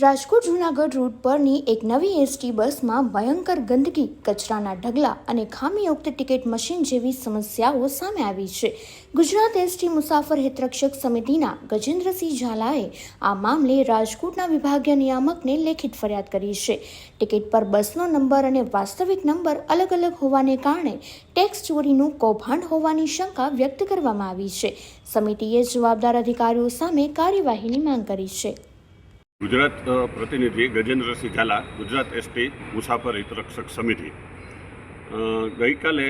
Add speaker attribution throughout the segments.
Speaker 1: Rajkot Junagadh route પરની એક નવી એસટી બસમાં ભયંકર ગંદકી, કચરાના ઢગલા અને ખામીયુક્ત ટિકિટ મશીન જેવી સમસ્યાઓ સામે આવી છે. ગુજરાત એસટી મુસાફર હિતરક્ષક સમિતિના ગજેન્દ્રસિંહ ઝાલાએ આ મામલે રાજકોટના વિભાગીય નિયામકને લેખિત ફરિયાદ કરી છે. ટિકિટ પર બસનો નંબર અને વાસ્તવિક નંબર અલગ અલગ હોવાને કારણે ટેક્સ ચોરીનું કૌભાંડ હોવાની શંકા વ્યક્ત કરવામાં આવી છે. સમિતિએ જવાબદાર અધિકારીઓ સામે કાર્યવાહીની માંગ કરી છે.
Speaker 2: ગુજરાત પ્રતિનિધિ ગજેન્દ્રસિંહ ઝાલા, ગુજરાત એસટી મુસાફર હિતરક્ષક સમિતિ. ગઈકાલે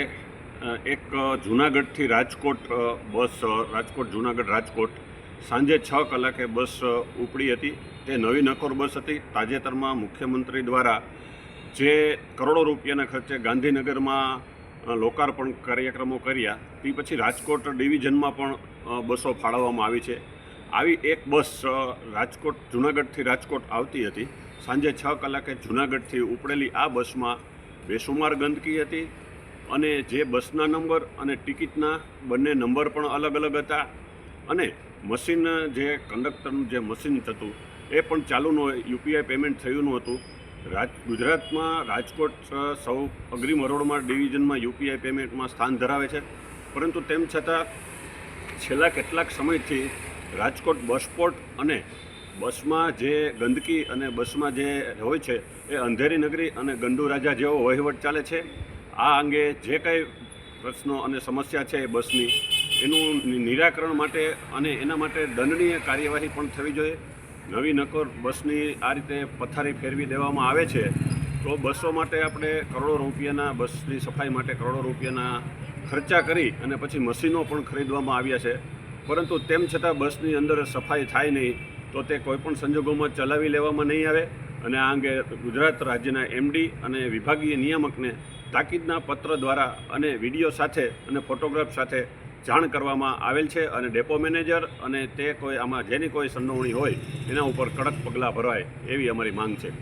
Speaker 2: એક જૂનાગઢથી રાજકોટ બસ રાજકોટ, જૂનાગઢ, રાજકોટ, સાંજે છ કલાકે બસ ઉપડી હતી. તે નવી નકોર બસ હતી. તાજેતરમાં મુખ્યમંત્રી દ્વારા જે કરોડો રૂપિયાના ખર્ચે ગાંધીનગરમાં લોકાર્પણ કાર્યક્રમો કર્યા, તે પછી રાજકોટ ડિવિઝનમાં પણ બસો ફાળવવામાં આવી છે. આવી એક બસ રાજકોટ, જૂનાગઢથી રાજકોટ આવતી હતી. સાંજે છ કલાકે જૂનાગઢથી ઉપડેલી આ બસમાં બેસુમાર ગંદકી હતી અને જે બસના નંબર અને ટિકિટના બંને નંબર પણ અલગ અલગ હતા અને મશીન, જે કંડક્ટરનું જે મશીન હતું એ પણ ચાલુ ન યુપીઆઈ પેમેન્ટ થયું હતું. રાજ, ગુજરાતમાં રાજકોટ સૌ અગ્રીમ હરોળમાં ડિવિઝનમાં યુપીઆઈ પેમેન્ટમાં સ્થાન ધરાવે છે. પરંતુ તેમ છતાં છેલ્લા કેટલાક સમયથી રાજકોટ બસપોર્ટ અને બસમાં જે ગંદકી અને બસમાં જે હોય છે, એ અંધેરી નગરી અને ગંડુ રાજા જેવો વહીવટ ચાલે છે. આ અંગે જે કંઈ પ્રશ્નો અને સમસ્યા છે એ બસની, એનું નિરાકરણ માટે અને એના માટે દંડનીય કાર્યવાહી પણ થવી જોઈએ. નવી નકોર બસની આ રીતે પથારી ફેરવી દેવામાં આવે છે, તો બસો માટે આપણે કરોડો રૂપિયાના બસની સફાઈ માટે કરોડો રૂપિયાના ખર્ચા કરી અને પછી મશીનો પણ ખરીદવામાં આવ્યા છે. પરંતુ તેમ છતાં બસની અંદર સફાઈ થાય નહીં, તો તે કોઈપણ સંજોગોમાં ચલાવી લેવામાં નહીં આવે. અને આ અંગે ગુજરાત રાજ્યના એમડી અને વિભાગીય નિયામકને તાકીદના પત્ર દ્વારા અને વીડિયો સાથે અને ફોટોગ્રાફ સાથે જાણ કરવામાં આવેલ છે અને ડેપો મેનેજર અને તે કોઈ આમાં જેની કોઈ સંડોવણી હોય, એના ઉપર કડક પગલાં ભરવાય એવી અમારી માંગ છે.